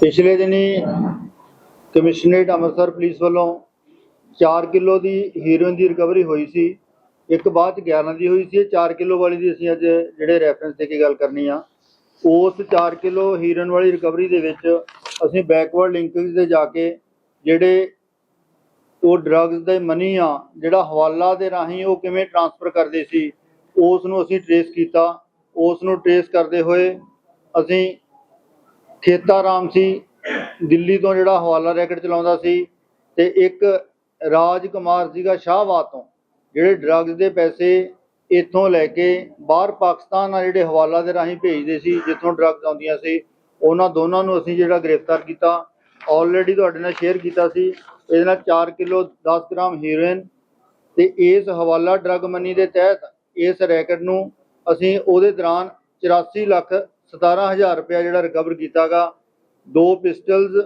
ਪਿਛਲੇ ਦਿਨੀ commissionerate Amritsar police ਵੱਲੋਂ 4 ਕਿਲੋ ਦੀ ਹੀਰੋਇਨ ਦੀ ਰਿਕਵਰੀ ਹੋਈ ਸੀ। ਇੱਕ ਬਾਅਦ ਚ 11 ਦੀ ਹੋਈ ਸੀ। ਇਹ 4 ਕਿਲੋ ਵਾਲੀ ਦੀ ਅਸੀਂ ਅੱਜ ਜਿਹੜੇ ਰੈਫਰੈਂਸ ਦੇ ਕੇ ਗੱਲ ਕਰਨੀ ਆ। ਉਸ 4 ਕਿਲੋ ਹੀਰੋਇਨ ਵਾਲੀ ਰਿਕਵਰੀ ਦੇ ਵਿੱਚ ਅਸੀਂ ਬੈਕਵਰਡ ਲਿੰਕੇਜ ਤੇ ਜਾ ਕੇ ਜਿਹੜੇ ਉਹ ਡਰੱਗਸ ਦੇ ਮਨੀ ਆ, ਜਿਹੜਾ ਹਵਾਲਾ ਦੇ ਰਾਹੀਂ ਉਹ ਕਿਵੇਂ ਟਰਾਂਸਫਰ ਕਰਦੇ ਸੀ, ਉਸ ਨੂੰ ਅਸੀਂ ਟਰੇਸ ਕੀਤਾ। ਉਸ ਨੂੰ ਟਰੇਸ ਕਰਦੇ ਹੋਏ ਅਸੀਂ ਖੇਤਾ ਰਾਮ ਸੀ, ਦਿੱਲੀ ਤੋਂ ਜਿਹੜਾ ਹਵਾਲਾ ਰੈਕਟ ਚਲਾਉਂਦਾ ਸੀ ਤੇ ਇੱਕ ਰਾਜ ਕੁਮਾਰ ਸੀਗਾ ਸ਼ਾਹਬਾਦ ਤੋਂ, ਜਿਹੜੇ ਡਰੱਗਸ ਦੇ ਪੈਸੇ ਇੱਥੋਂ ਲੈ ਕੇ ਬਾਹਰ ਪਾਕਿਸਤਾਨ ਆ ਜਿਹੜੇ ਹਵਾਲਾ ਦੇ ਰਾਹੀਂ ਭੇਜਦੇ ਸੀ, ਜਿੱਥੋਂ ਡਰੱਗਸ ਆਉਂਦੀਆਂ ਸੀ, ਉਹਨਾਂ ਦੋਨਾਂ ਨੂੰ ਅਸੀਂ ਜਿਹੜਾ ਗ੍ਰਿਫਤਾਰ ਕੀਤਾ ਆਲਰੇਡੀ ਤੁਹਾਡੇ ਨਾਲ ਸ਼ੇਅਰ ਕੀਤਾ ਸੀ, ਇਹਦੇ ਨਾਲ 4 ਕਿਲੋ 10 ਗ੍ਰਾਮ ਹੀਰੋਇਨ ਤੇ ਇਸ ਹਵਾਲਾ ਡਰੱਗ ਮਨੀ ਦੇ ਤਹਿਤ ਇਸ ਰੈਕਟ ਨੂੰ ਅਸੀਂ ਉਹਦੇ ਦੌਰਾਨ 84 ਲੱਖ 17000 ਰੁਪਇਆ ਜਿਹੜਾ ਰਿਕਵਰ ਕੀਤਾਗਾ। ਦੋ ਪਿਸਟਲਸ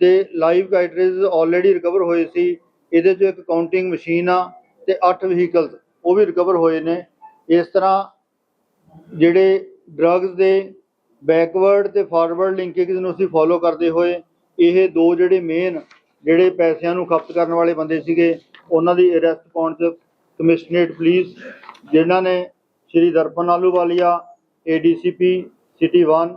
ਤੇ ਲਾਈਵ ਕਾਈਟਰੇਜ ਆਲਰੇਡੀ ਰਿਕਵਰ ਹੋਏ ਸੀ। ਇਹਦੇ ਚੋਂ ਇੱਕ ਕਾਊਂਟਿੰਗ ਮਸ਼ੀਨ ਆ ਤੇ 8 ਵਹੀਕਲਸ ਉਹ ਵੀ ਰਿਕਵਰ ਹੋਏ ਨੇ। ਇਸ ਤਰ੍ਹਾਂ ਜਿਹੜੇ ਡਰੱਗਸ ਦੇ ਬੈਕਵਰਡ ਤੇ ਫਾਰਵਰਡ ਲਿੰਕੇਜ ਨੂੰ ਅਸੀਂ ਫੋਲੋ ਕਰਦੇ ਹੋਏ, ਇਹ ਦੋ ਜਿਹੜੇ ਮੇਨ ਜਿਹੜੇ ਪੈਸਿਆਂ ਨੂੰ ਖਪਤ ਕਰਨ ਵਾਲੇ ਬੰਦੇ ਸੀਗੇ, ਉਹਨਾਂ ਦੀ ਅਰੈਸਟ ਪਾਉਣ ਚ ਕਮਿਸ਼ਨਰੇਟ ਪੁਲਿਸ ਜਿਨ੍ਹਾਂ ਨੇ ਸ਼੍ਰੀ ਦਰਪਨ ਆਲੂਵਾਲੀਆ ਏਡੀਸੀਪੀ ਸਿਟੀ 1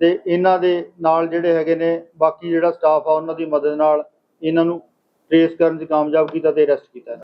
ਤੇ ਇਹਨਾਂ ਦੇ ਨਾਲ ਜਿਹੜੇ ਹੈਗੇ ਨੇ, ਬਾਕੀ ਜਿਹੜਾ ਸਟਾਫ ਆ ਉਹਨਾਂ ਦੀ ਮਦਦ ਨਾਲ ਇਹਨਾਂ ਨੂੰ ਟ੍ਰੇਸ ਕਰਨ ਚ ਕਾਮਯਾਬ ਕੀਤਾ ਤੇ ਅਰੈਸਟ ਕੀਤਾ